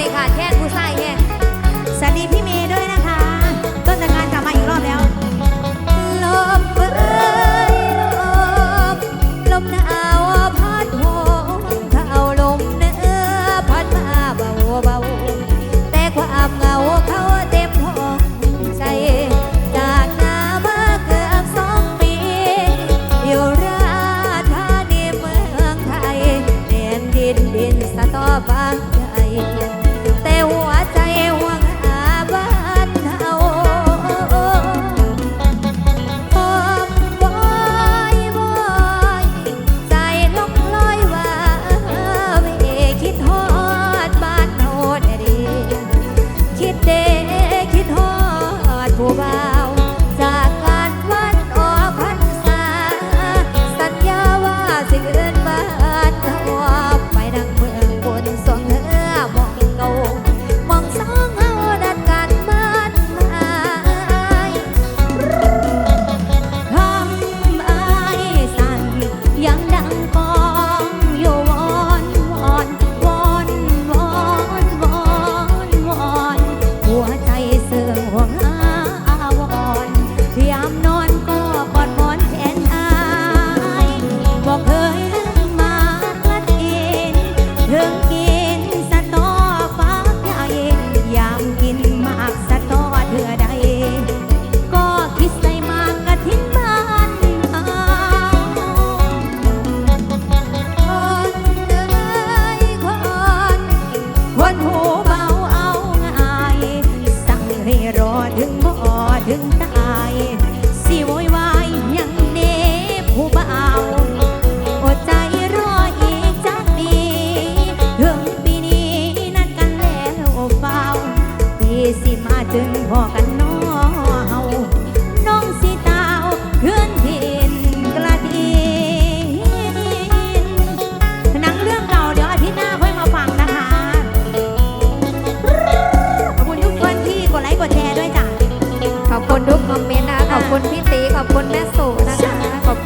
นี้ค่ะแค่ผู้ชายแห้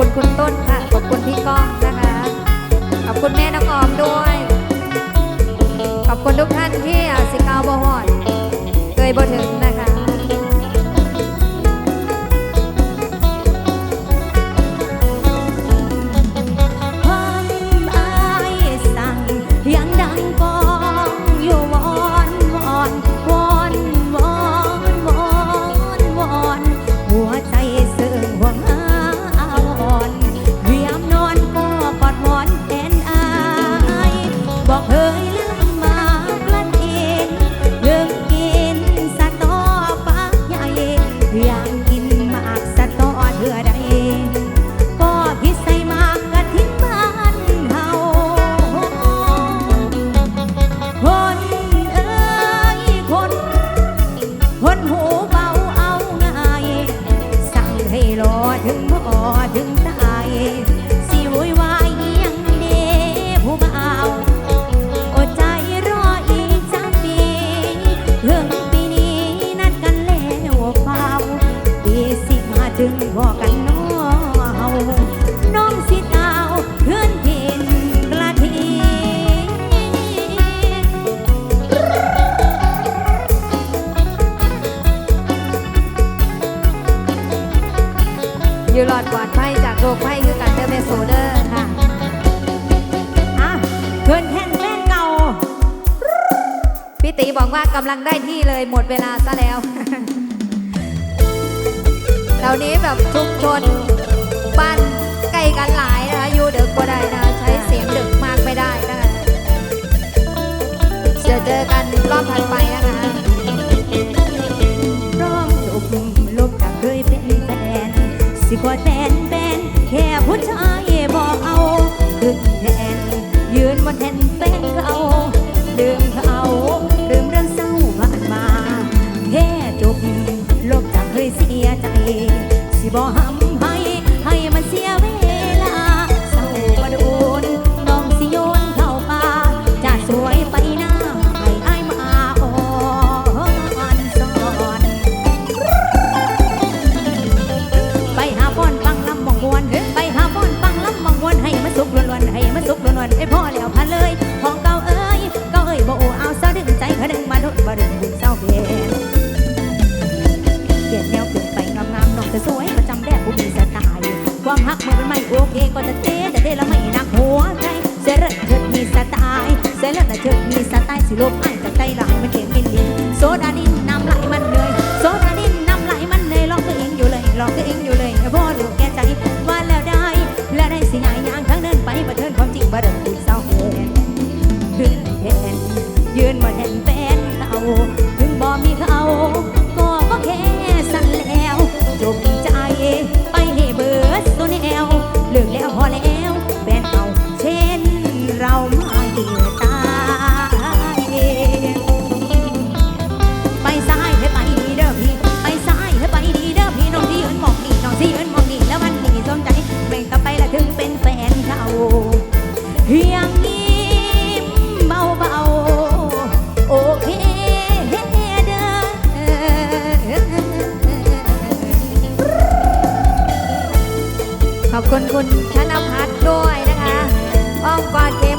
คุณคุณต้นค่ะ ขอบคุณพี่ก้องนะคะ ขอบคุณแม่น้องออมด้วย ขอบคุณทุกท่านที่สิกาวบอหอนเคยบ่ถึงู่หลอดปลอดภัยจากโรคภัยคือการเดอร์เมโซเดอร์ค่ะอะเพื่อนแท่นแฟนเก่าพี่ตีบอกว่ากำลังได้ที่เลยหมดเวลาซะแล้วเหล่านี้แบบชุมชนบ้านใกล้กันหลายนะคะอยู่เดึกก็ได้นะใช้เสียงดึกมากไม่ได้นะคจะเจอกันรอบถัดไปนะคะร้องจบลบจากเคยเป็น สิกว่าแตนเป็นแค่ผู้ชายบอกเอา ขึ้นแทน ยืนบนแทนแป้งเขาลืมเขาลืมเรื่องเศร้าผ่านมา แค่จบลบจากเคยเสียใจ สิบอกห้า ดไอพ่อแล้วพันเลยของเก่าเอ้ยก็เอ้ยโบเอาซาดึงใจพะดึงมาดดบารึงบุญเศร้าเพียเกียดแนวขึ้นไปงามงามน้องจะสวยประจำแดดผู้มีสไตล์ความฮักมัอเป็นไม่โอเคก็จะเจ๊แต่เด้ละไม่นักหัวใจเสร็จเถิดมีสไตล์เสร็จแล้วนะเถิดมีสไตล์สิลบอ้ายจากใจหลังมันเก่งเป็นดินโซดาดินน้ำไหลมันเลยโซดาดินน้ำไหลมันเลยลอกตัวเองอยู่เลยลอกตัวเองอยู่เลยไอพ่อหรือแก้ใจ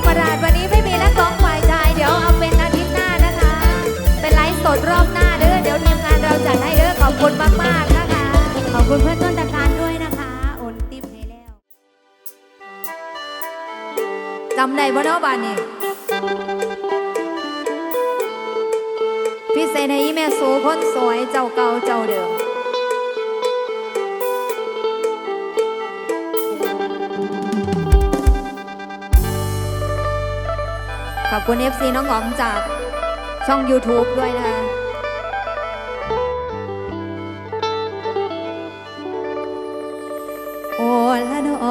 ประดาษวันนี้ไม่มีนักร้องฝ่ายชาย เดี๋ยวเอาเป็นอาทิตย์หน้านะคะ เป็นไลฟ์สดรอบหน้าเด้อเดี๋ยวทีมงานเราจัดให้เด้อขอบคุณมากๆนะคะ ขอบคุณเพื่อนต้นตะการด้วยนะคะโอนติปให้แล้วจำได้บ่เนาะบ้านนี้พี่เซนให้อีแม่สูคนสวยเจ้าเก่าเจ้าเดิม อบคุณ FC น้องหอมจากช่อง YouTube ด้วยนะคะโอละนอ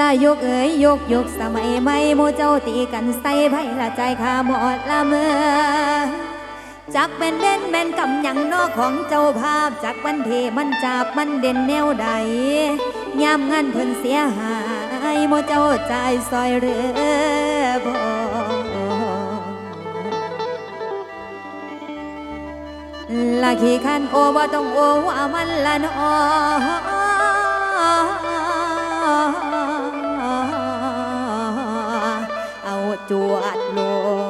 ลายกเอ๋ยยกยกสมัยใหม่โมเจ้าตีกันใส่ไพ่ละใจขาหมดละเมื่อ จักเป็นเด่นเป็นกำหยังนอกของเจ้าภาพจักวันเทมันจับมันเด่นแนวใดยามงานเพิ่นเสียหายโมเจ้าใจซอยเรือบ่ละขี่ขันโอบ่าต้องโอว่ามันละนอเอาจวดโลเ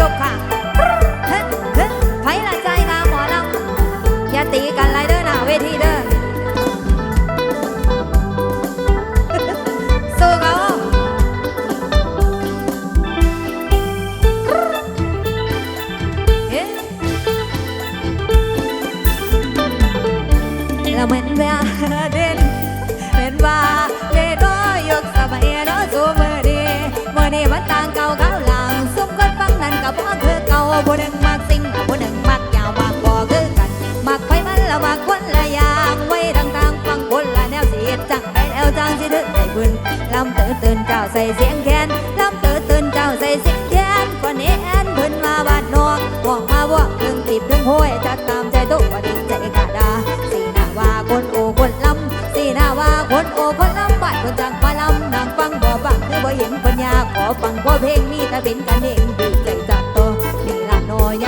ยกค่ะไผละใจค่ะหมอลำอย่าตีกันละ ผู้หนึ่งมักสิ่งบผู้หนึ่งมักยาวมักบ่คือกันมักไปมันละมักคนละอย่างไว้ต่างฟังคนละแนวเสียดจังได้แล้วจังสิถึงได้บุญลำเตื่นเตื่นเจ้าใส่เสียงแคนลำเตื่นเตื่นเจ้าใส่เสียงแคนก่อนนี้แอนเพิ่นมาบ้านนอกบอกมาว่าเรื่งติบเรื่งห้วยจัดตามใจตุ๊กว่าถึงใจกาดาสีหน้าว่าคนโอคนลำสีหน้าว่าคนโอคนลำบ้านคนจังมาลำนางฟังบ่ฟังคือบ่เห็นปัญญาขอฟังบ่เพลงมีแต่เป็นกันเองดู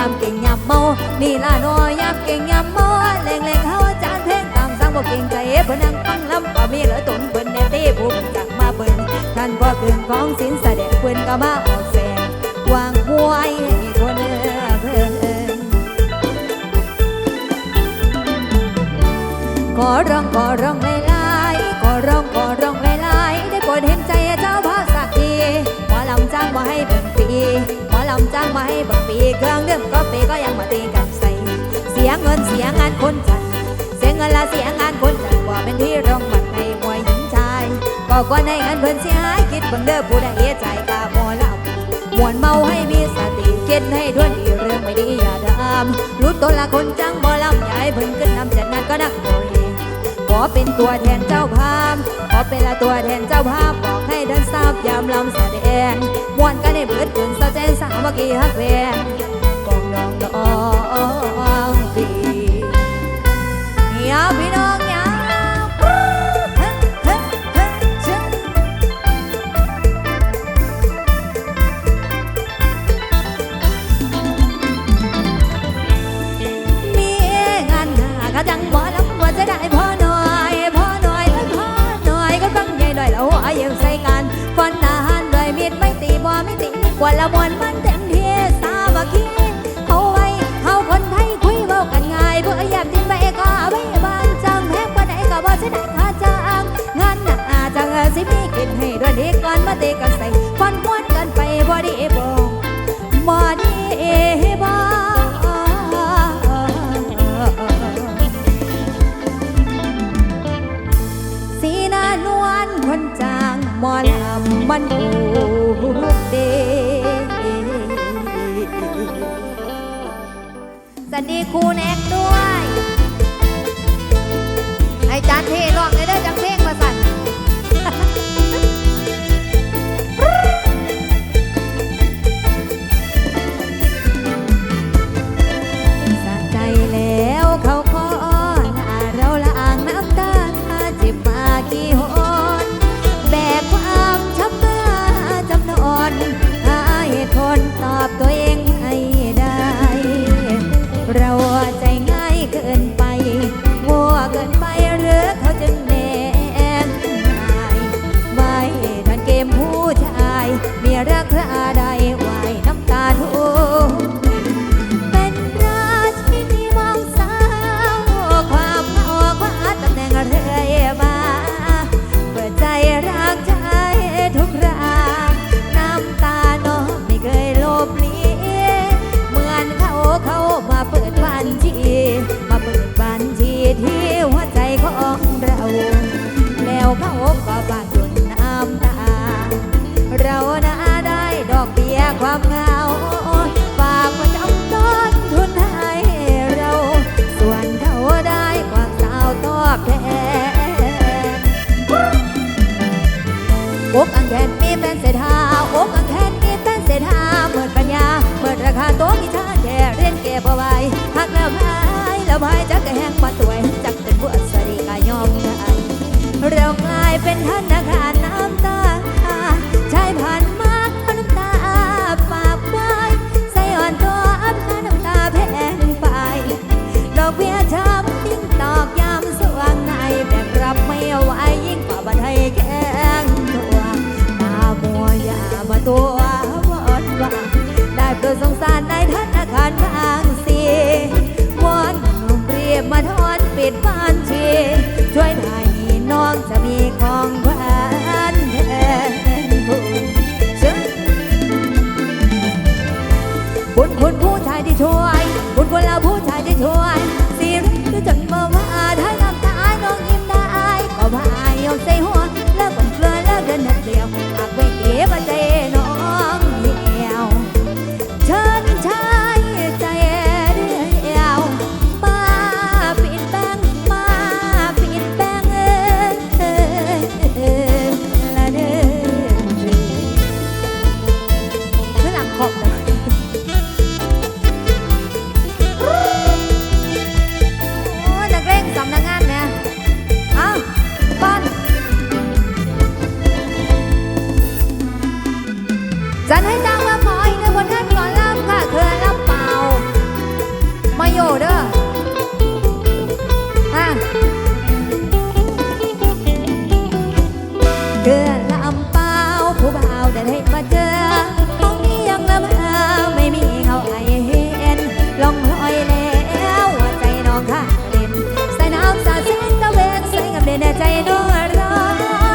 ามเก่งยามเมานี่ล่ะน้อยยามเก่งยามเมาแรงแรงเฮาจานเพลงตามสั่งบ่เก่งใจเพิ่นนั่งฟังลำก็มีเหลือตนเพิ่นแน่เต้ผู้จักมาเบิ่นท่านบ่เกินของสินแสดงเพิ่นก็มาออกแสงวางหวยให้คนเพิ่นขอร้องขอร้องหลายๆขอร้องขอ ลำจ้างมาให้บิ่งปีเครื่องดื่มก็ปีก็ยังมาตีกันใส่ เสียเงินเสียงานคนจัด เสียเงินละเสียงานคนจัดว่าเป็นที่รองมันให้มวยหญิงชาย ก็กว่าในงินเพิ่นเสียหายคิดบิ่งเด้อผู้ใดใจกาหมอลำมวนเมาให้มีสติคิดให้ทวนดีเรื่องไม่ดีอย่าดามรู้ตัวละคนจังบ่ลำใหญ่เพิ่นขึ้นนำจัดงานก็นักโดยขอเป็นตัวแทนเจ้าภาพ ขอเป็นละตัวแทนเจ้าภาพบอกให้ท่านทราบยามลำแสดงมวนกันให้เบิดเกินเสาแจ้งสามัคคีฮักแวงกองนองดองปีเฮียพี่น้องยามีงานหน้าก็ดังหมอลำว่าจะได้พอ ว่าละมวนมันเต็มเทียสาบักคีเอาไว้เฮาคนไทยคุยเบากันง่ายเบื่ออยากกินไปก็ไว้บ้านจังแพ้กว่าไหนก็บ่ใช่ได้ค่าจ้างงานหนักอาจังสิมีกินให้ด้วยดีก่อนมาเตะกันใส่ควันม้วนกันไปบ่ดีบ่บ่ดีบ่สีหน้านวลคนจางหมอลำมันอู কোন একদম ว่าตัวจักเป็นผู้อัศรีกายอมได้เรากลายเป็นธนาคาร น้อร้า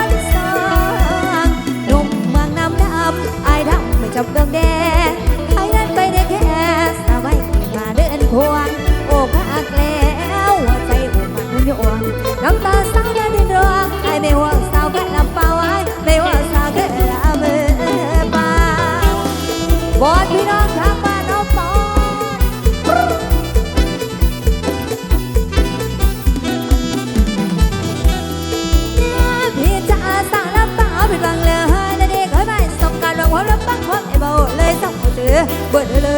นสางหมเมืงน้ำดำอาดำไม่จำเรื่องเด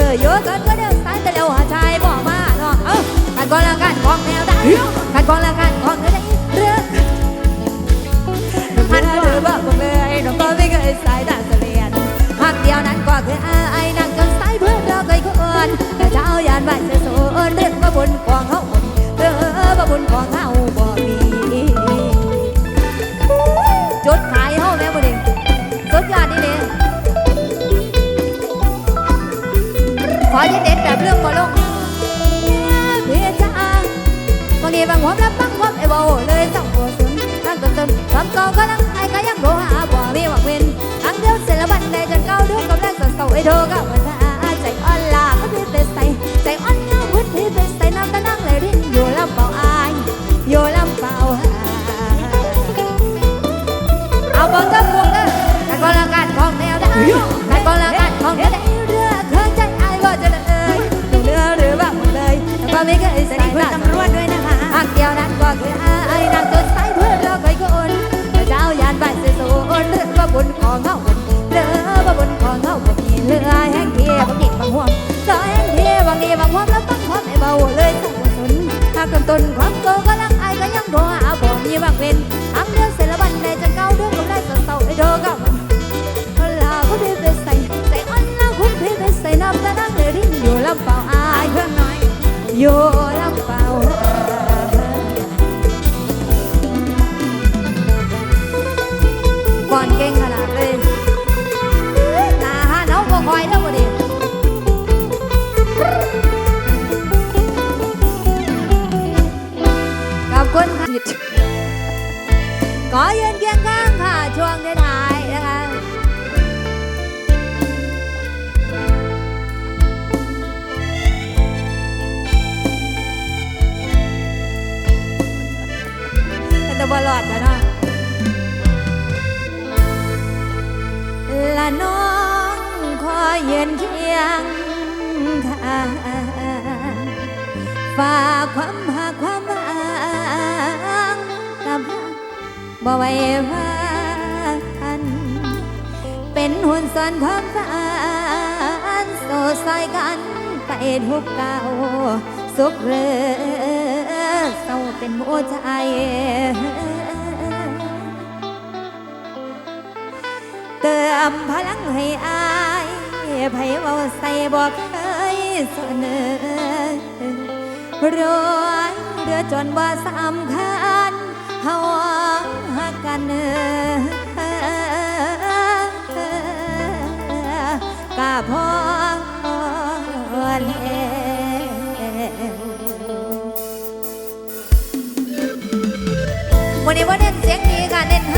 อโยกันก็เดินสายแต่เร็วหาชายบอกมาเนาะเออขันก่อนละกันของแนวได้ขันก่อนละกันของแนวได้เรื่องมันเรือบอกผมเลยน้องก็ไม่เคยสายตาเสลียนพักเดียวนั้นก็คยอาไอนั่งจนสายเพื่อนเราเคยควรแต่เจ้ายานไหวเสียโซนเรื่องปบุญของเขาเรืองปบุญของเขา เรื่องบ่ลงเพียจ้าบางทีบางความรับบางความไอ้เบาเลยต้องหัวสนตั้งต้นต้นความเก่าก็ลังไอ้ก็ยังโทรหาบ่มีหวังเว้นทั้งเดียวเสร็จแล้ววันใดจนเก้าเดือนกำลังสดเศร้าไอ้โทรก็มาซาใจอ่อนลาก็พี่ไปใส่ใจอ่อนลาพุทพี่ไปใส่น้ำตานั่งเลยรินอยู่ลำเปล่าอายอยู่ลำเปล่าหาเอาเบิ่งกับพวกเด้อการบริการของแนวได้ ต้นความโตก็ลังอก็ยังโดอาบ่มีบางเว้นทางเดือนเสร็จแล้ววันใดจะเก่าเดือนกำไรสดเศร้าไอ้โดก็มันคนลาคุณพี่ไปใส่ใส่อ่อนลาคุณพี่ไปใส่น้ำตาดังเลยรินอยู่ลำเปล่าอายเพื่องน้อยอยู่ สุขหรือเศร้าเป็นหัวใจเติมพลังให้อายไผเว้าใส่บอกเคยเสนอรวยเรือจนบ่สำคัญเฮาหักกันเอกะพอ วันนี้ว่าเน้นเสียงดีค่ะเน้น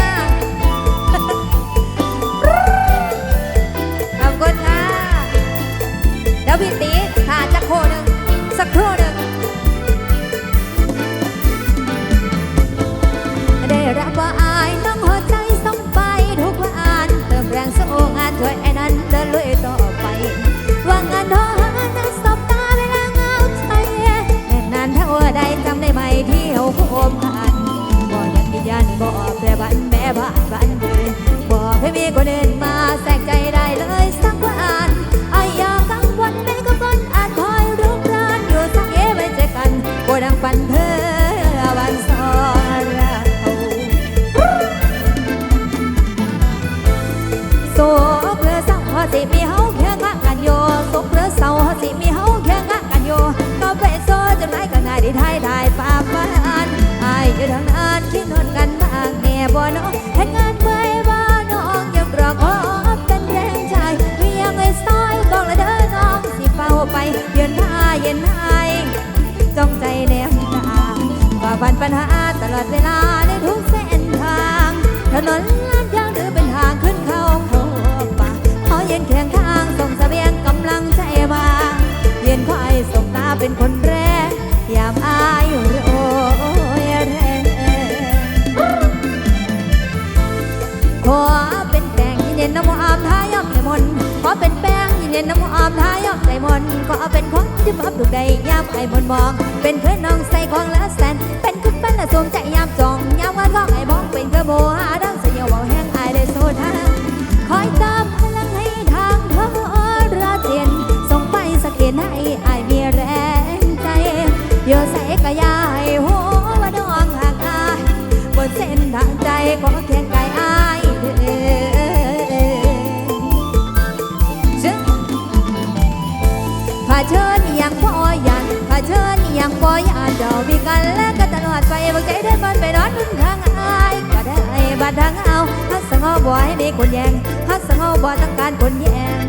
แค่บ้านบ้านเดินบอกให้มีคนอื่นมาแทรกใจได้เลยสักวันไอ้ยากังวลแม้ก็ฝันอาจคอยรุกรานอยู่สักเอไว้เจอกันบ่ดังปันเพื่อวันสอนเราสุขหรือเศร้าพอสิมีเฮาแค่งะกันโยสุขหรือเศร้าสิมีเฮาแค่งะกันโยก็ไปโซจนไหนก็ง่ายได้ทายได้ป่าปานอายอยู่ทางนั้นคิดนอน เดามีกันแล้วก็ตลอดไปบังใจเดินมันไปนอนพึ่งทางอายก็ได้บัดทางเอาฮักสงอบ่ให้มีคนแย่งฮักสงอบ่ต้องการคนแย่